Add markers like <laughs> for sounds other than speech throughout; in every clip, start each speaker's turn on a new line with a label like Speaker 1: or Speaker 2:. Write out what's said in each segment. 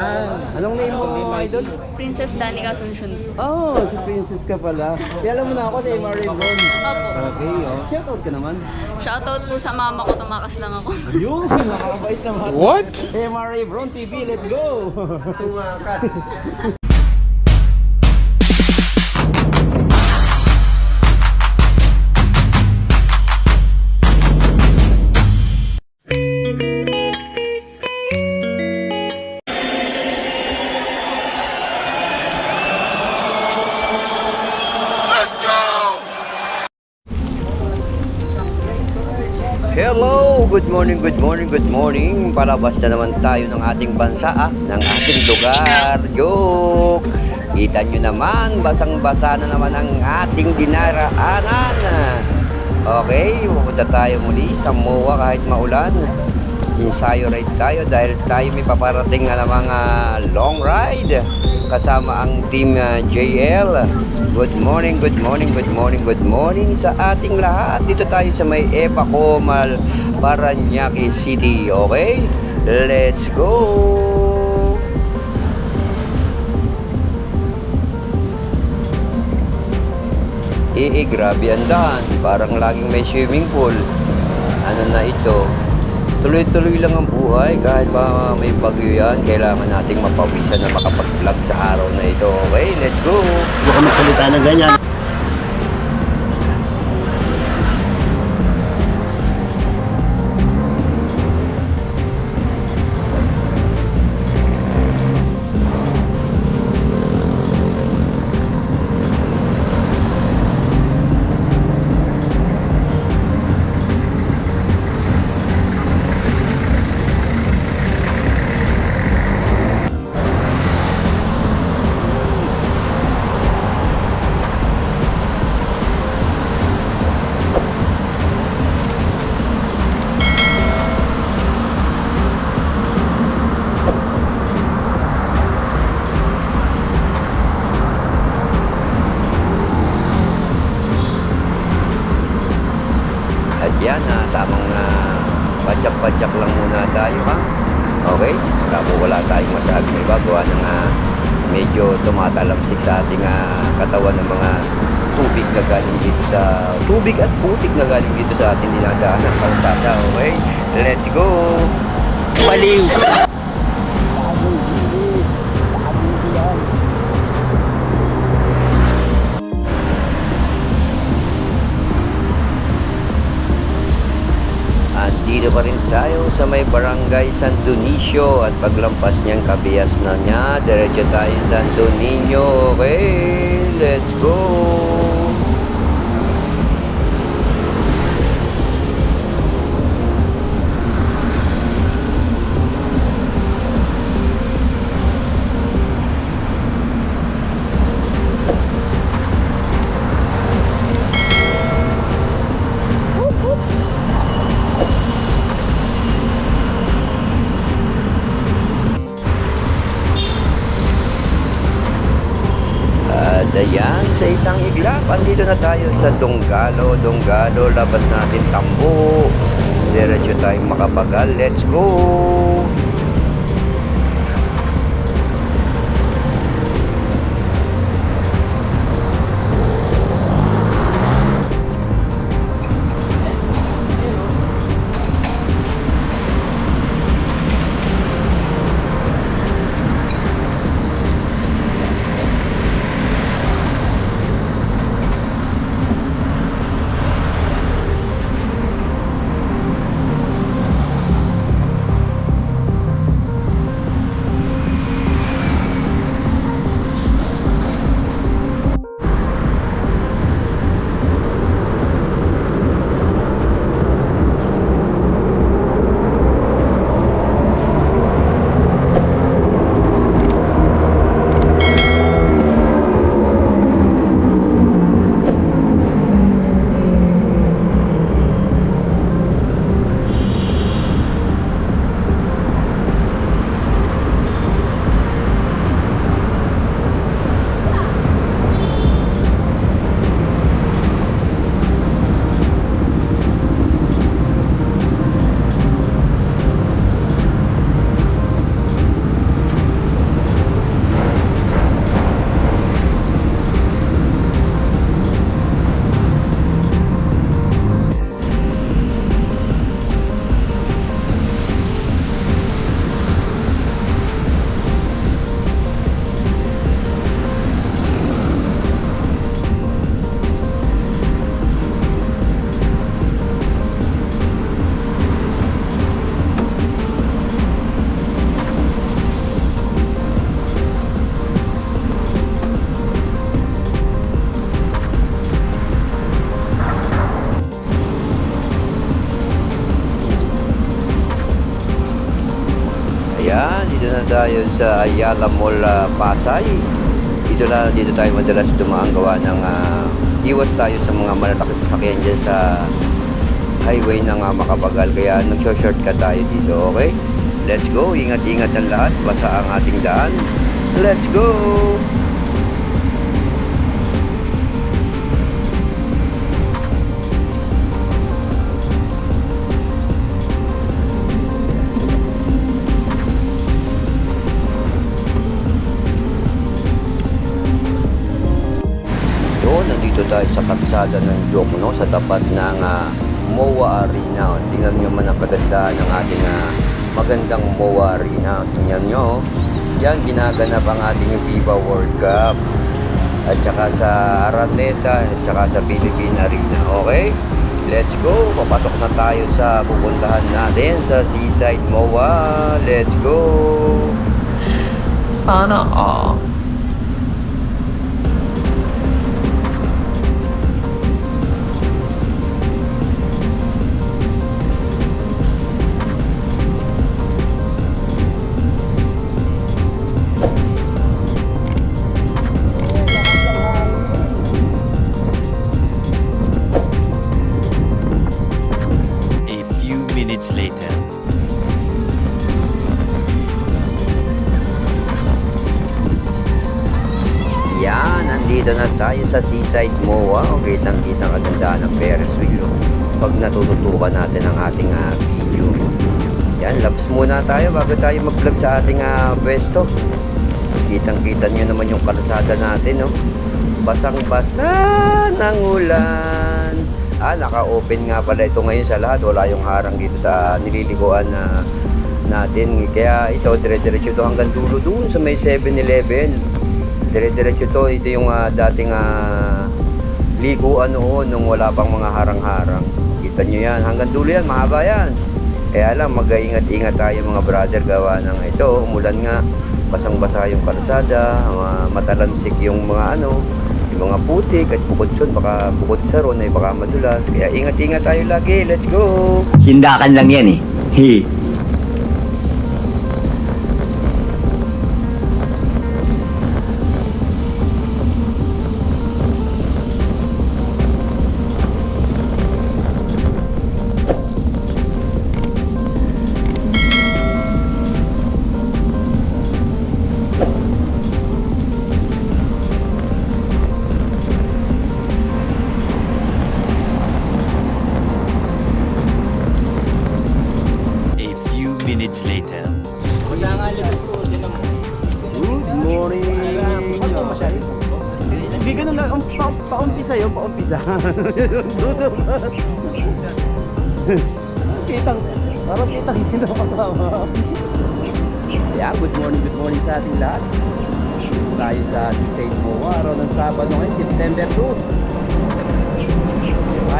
Speaker 1: Ah, anong name mo, idol?
Speaker 2: Princess Danica Asuncion.
Speaker 1: Oh, si Princess ka pala. Kaya alam mo na ako si Mary Brown.
Speaker 2: Opo.
Speaker 1: Okay, oh. Shoutout ka naman.
Speaker 2: Shoutout po sa mama ko, tumakas lang ako.
Speaker 1: Ayun, <laughs> nakakabait naman.
Speaker 3: What?
Speaker 1: Mary Brown TV, let's go! Tumakas. <laughs> Hello! Good morning, good morning, good morning. Palabas na naman tayo ng ating bansa, ah, ng ating lugar. Joke! Kita nyo naman, basang-basa na naman ang ating dinaraanan. Okay, pupunta tayo muli sa MOA kahit maulan. Ensayo ride tayo dahil tayo may paparating na mga long ride kasama ang team uh, JL. Good morning, good morning, good morning, good morning sa ating lahat. Dito tayo sa may Epa Comal, Paranaque City. Okay? Let's go! Eh, grabe ang daan. Parang laging may swimming pool. Ano na ito? Tuloy-tuloy lang ang buhay. Kahit pa may bagyo yan, kailangan nating mapawisan na makapag-vlog sa araw na ito. Okay, let's go!
Speaker 3: Huwag ka magsalita ng ganyan.
Speaker 1: Yan, ah, tamang uh, padyak-padyak lang muna tayo ha. Okay? Po wala tayong masabi iba gawa ng ah, medyo tumatalamsik sa ating ah, katawan ng mga tubig na galing dito sa tubig at putik na galing dito sa ating dinadaan ng kalsada. Okay? Let's go! Baliw! Dito pa rin tayo sa may barangay Santo Niño at paglampas niyang kabias na niya, diretso tayo sa Santo Niño. Okay, let's go! At ayan, sa isang iglap, andito na tayo sa Donggalo. Donggalo, labas natin tambo. Diretso tayong makapagal. Let's go! Sa Ayala Mall ah, Pasay. Dito na dito tayo madalas dumaan gawa ng ah, iwas tayo sa mga malalaking sasakyan dyan sa highway ng uh, Makapagal. Kaya nag-shortcut tayo dito, okay? Let's go. Ingat-ingat ang lahat. Basa ang ating daan. Let's go! Kalsada ng Jokno sa tapat ng ah, MOA Arena. Tingnan nyo man ang kagandahan ng ating ah, magandang MOA Arena. Tingnan nyo, yan ginaganap ang ating FIFA World Cup. At saka sa Araneta, at saka sa Philippine Arena. Okay? Let's go! Papasok na tayo sa pupuntahan natin sa Seaside MOA. Let's go!
Speaker 4: Sana all.
Speaker 1: Tayo sa Seaside MOA. Okay, kitang-kita ang kagandahan ng Ferris wheel. Pag natututukan natin ang ating ah, video. Yan, labs muna tayo bago tayo mag-vlog sa ating ah, pwesto. Kitang-kita nyo naman yung kalsada natin, no? Basang-basa ng ulan. Ah, naka-open nga pala ito ngayon sa lahat. Wala yung harang dito sa nililiguan na natin. Kaya ito, dire-diretso ito hanggang dulo dun sa may 7-Eleven. Dire-diretso to. Ito yung ah, dating ah, liguan noon nung wala pang mga harang-harang. Kita nyo yan. Hanggang dulo yan. Mahaba yan. Kaya lang, mag-ingat-ingat tayo mga brother gawa ng ito. Umulan nga. Basang-basa yung kalsada. ah, matalamsik yung mga ano yung mga putik at bukod son, baka bukod sa ron ay baka madulas. Kaya ingat-ingat tayo lagi. Let's go!
Speaker 3: Hindakan lang yan eh. Hi.
Speaker 5: Hindi ganun lang, um, pa, paumpisa yun, paumpisa. <laughs> kitang, parang kitang kinakasama. Yeah, good morning, good morning sa ating lahat. Tayo sa St. Moa, araw ng Sabado ngayon, September 2.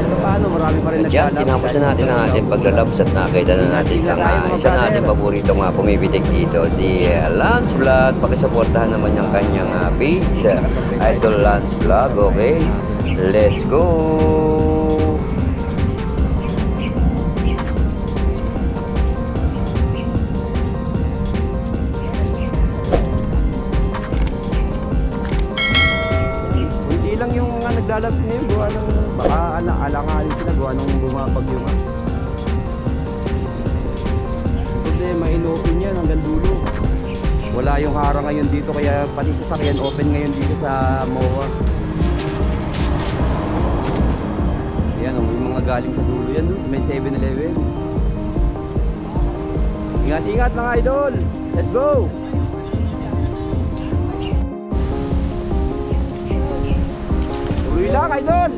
Speaker 5: Kahit pa paano, marami pa rin
Speaker 1: At yan,
Speaker 5: naglalaro.
Speaker 1: tinapos na natin ang ating paglalabs at nakita na natin isang, uh, isa na ating paborito nga pumipitik dito, si uh, Lance Vlog. Pakisuportahan naman yung kanyang uh, page, uh, Idol Lance Vlog, okay? Let's go!
Speaker 5: Wala yung harang ngayon dito, kaya pati sasakyan open ngayon dito sa MOA. Yan, oh, yung mga galing sa dulo yan doon, may 7-Eleven. Ingat-ingat mga idol! Let's go! Tuloy lang, idol!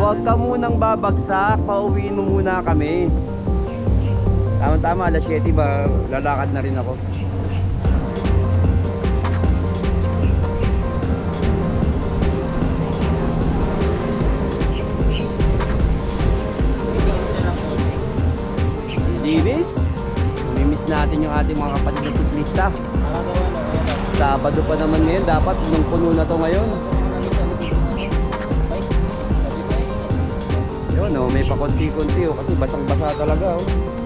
Speaker 5: Huwag ka munang babagsak, pauwiin mo muna kami. Tama-tama, alas 7 ba, lalakad na rin ako. Linis. Namimiss natin yung ating mga kapatid na siklista. Sabado pa naman ngayon, dapat nung puno na to ngayon. Yun, oh, may pakunti-kunti oh, kasi basang-basa talaga oh.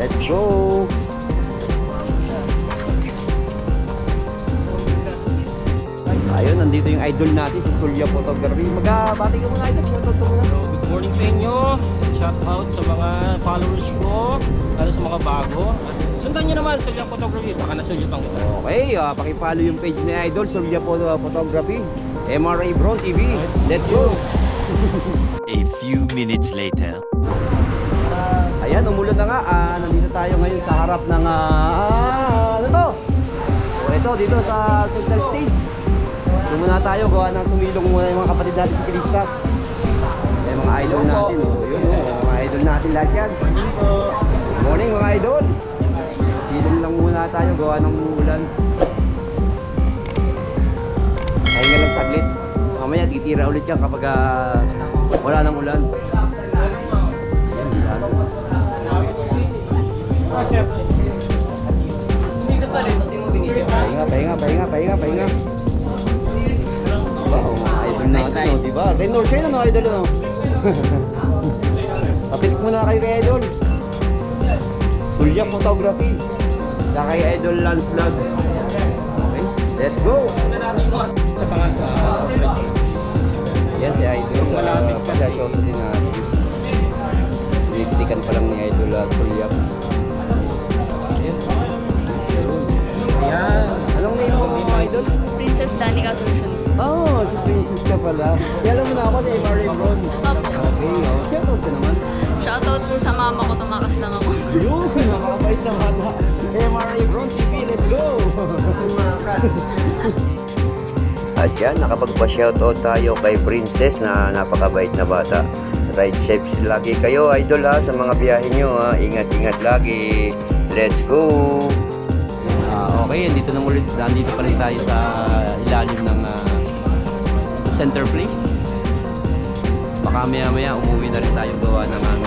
Speaker 5: Let's go! Ayun, nandito yung idol natin, si Surya Photography. Magkabati ka muna idol, muna.
Speaker 4: Good morning sa inyo. Shout out sa mga followers ko, lalo sa mga bago. At sundan nyo naman sa Liang Photography, baka nasulyutan kita.
Speaker 5: Okay, uh, pakipollow yung page ni Idol, Surya Photo Photography, MRA Bro TV. Let's go! <laughs>
Speaker 6: A few minutes later.
Speaker 5: Ayan, umulan na nga. Ah, nandito tayo ngayon sa harap ng... ah, ano to? O ito, dito sa Central States. Doon muna tayo, gawa ng sumilong muna yung mga kapatid natin si Krista. Eh, mga idol natin, oh. Yun, oh. Mga idol natin lahat yan.
Speaker 4: Morning po.
Speaker 5: Good morning, mga idol. Silong lang muna tayo, gawa ng ulan. Pahinga lang saglit. Mamaya, titira ulit yan kapag ah, wala nang ulan. Pahinga, pahinga, pahinga, pahinga, pahinga. Wow, idol natin, no, diba? Renor siya no, idol, <laughs> no? Kapit muna kayo kay idol. Tulyak Photography. Sa kay Idol Lance Vlog. Okay, let's go!
Speaker 4: Sa pangat sa
Speaker 5: Yan si Idol. Uh. Pasasyoto din natin. Binibitikan pa lang ni Idol uh, Tulyak.
Speaker 2: Asuncion.
Speaker 5: Oh, si Princess ka pala. Kaya alam mo na ako si Bron.
Speaker 2: Opo.
Speaker 5: Okay, oh. Shoutout ka naman.
Speaker 2: Shoutout po sa mama ko, tumakas lang ako.
Speaker 5: Yun, nakakabait na bata. MRA Bron TV, let's go! <laughs> At yan, nakapagpa-shoutout tayo kay Princess na napakabait na bata. Ride safe lagi kayo, idol ha, sa mga biyahe nyo ha. Ingat-ingat lagi. Let's go! Okay, andito na ulit. Nandito pa rin tayo sa ilalim ng ah, center place. Baka maya-maya umuwi na rin tayo gawa ng uh,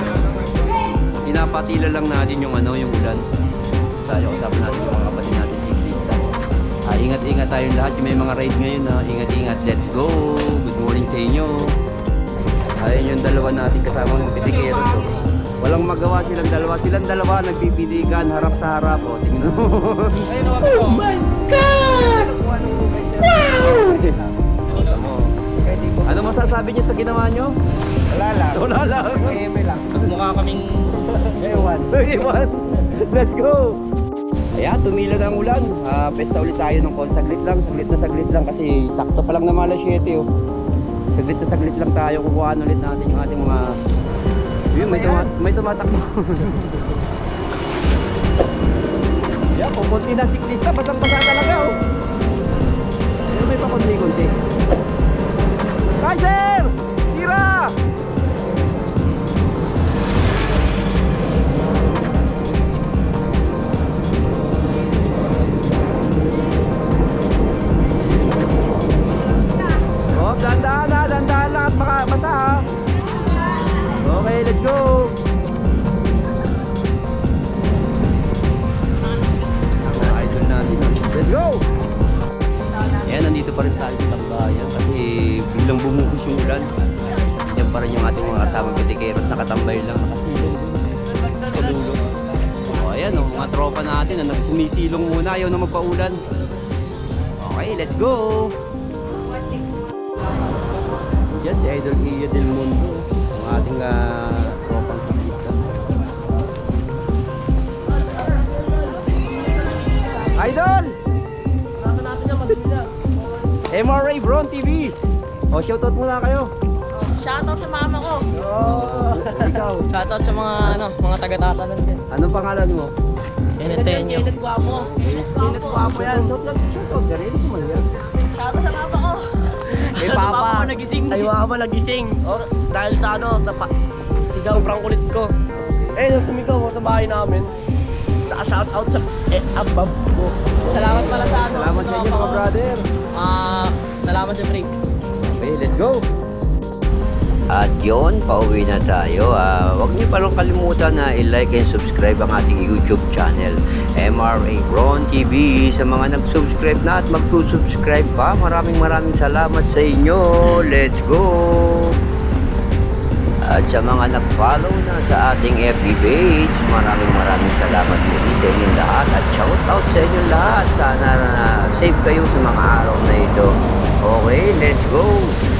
Speaker 5: pinapatila lang natin yung ano, yung ulan. Tayo kasama natin yung mga kapatid natin cyclista. Ah, ingat-ingat tayong lahat. Yung may mga ride ngayon na ingat-ingat. Let's go! Good morning sa inyo. Ayun yung dalawa natin kasama ng pitikero. So, walang magawa silang dalawa. Silang dalawa nagpipilikan harap sa harap. O, tingnan mo.
Speaker 4: Oh my
Speaker 5: ano masasabi niyo sa ginawa niyo? Wala lang. Wala lang.
Speaker 4: Mukha kaming
Speaker 5: Ewan. Ewan. Let's go. Ayan, tumila na ang ulan. Ah, pesta ulit tayo ng kon. Saglit lang, saglit na saglit lang kasi sakto pa lang na malas 7 oh. Saglit na saglit lang tayo. Kukuhaan ulit natin yung ating mga... Yun, may, tumat may tumatakbo. <laughs> Yan, kung konti na siklista, basang-basa talaga oh. Pero may pa konti-konti. Kaiser! Yan si Idol Iya Del Mundo, ang ating uh, tropang siklista. Idol! MRA Bron TV! O, shoutout muna kayo.
Speaker 2: Shoutout sa mama ko.
Speaker 5: Oh, ikaw. <laughs>
Speaker 7: Shoutout sa mga ano, mga taga-tatalon din.
Speaker 5: Anong pangalan mo?
Speaker 7: Enetenyo.
Speaker 5: Yan. Shoutout, shoutout ka rin. Sumalir.
Speaker 2: Shoutout sa mama ko.
Speaker 7: Kay Papa. ko nagising. Ay, Papa nagising. Or, dahil sa ano, sa pa, sigaw, sobrang kulit ko. Eh, nung sumigaw ko sa bahay namin, saka shoutout sa eh, abab ko. Salamat pala sa ano.
Speaker 5: Salamat sa inyo mga brother.
Speaker 7: Ah, salamat sa break.
Speaker 5: Okay, let's go.
Speaker 1: At yon, pauwi na tayo. Ah, huwag niyo palong kalimutan na i-like and subscribe ang ating YouTube channel, MRA Ron TV. Sa mga nag-subscribe na at mag-subscribe pa, maraming maraming salamat sa inyo. Let's go! At sa mga nag-follow na sa ating FB page, maraming maraming salamat muli sa inyong lahat at shout out sa inyong lahat. Sana na safe kayo sa mga araw na ito. Okay, let's go!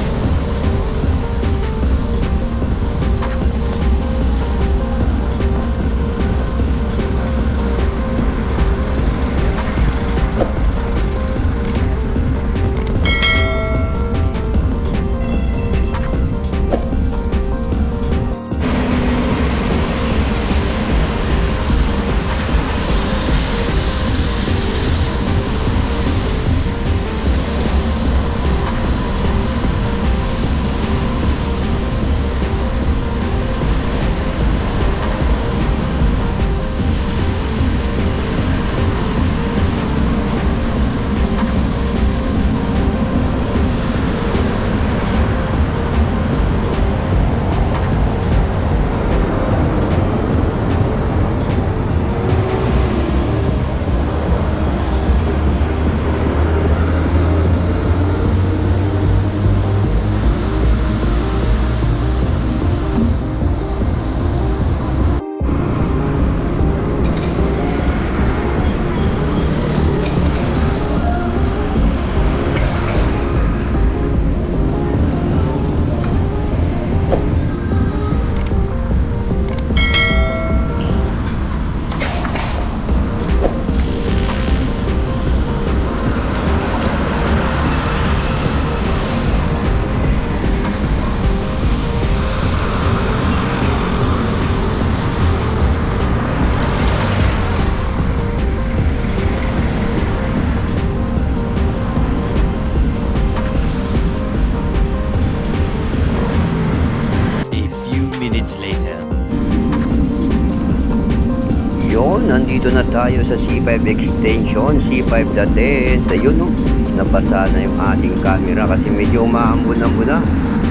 Speaker 1: Nandito na tayo sa C5 extension, C5.10. Ayun no, nabasa na yung ating camera kasi medyo umaambon-ambon na.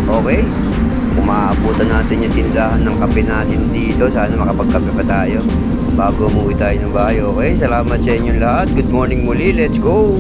Speaker 1: Okay, umaabutan natin yung tindahan ng kape natin dito. Sana makapagkape pa tayo bago umuwi tayo ng bahay. Okay, salamat sa inyong lahat. Good morning muli. Let's go!